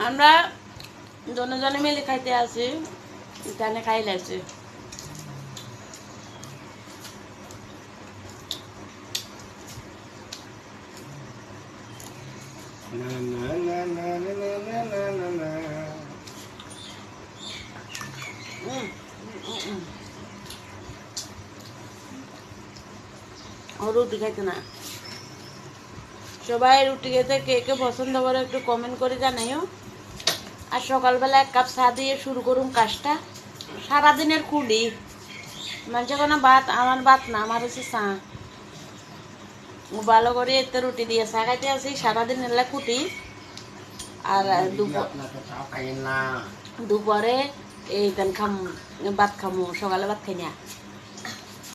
আমরা জনজনে মিলে খাইতে আছি এখানে খাই লাগছে রুটি খাইতে না সবাই রুটি খেতে কে কে পছন্দ করে একটু কমেন্ট করে জানাইও আর সকালবেলা এক কাপ চা দিয়ে শুরু করুন কাজটা। সারাদিনের কুলি। মানুষের কোনো ভাত, আমার ভাত না, আমার হচ্ছে চা। ভালো করে এতে রুটি দিয়ে চা খাইতে আসি সারাদিন এলা কুটি। আর দুপুর এই খাম ভাত খামু, সকালে ভাত খাই না।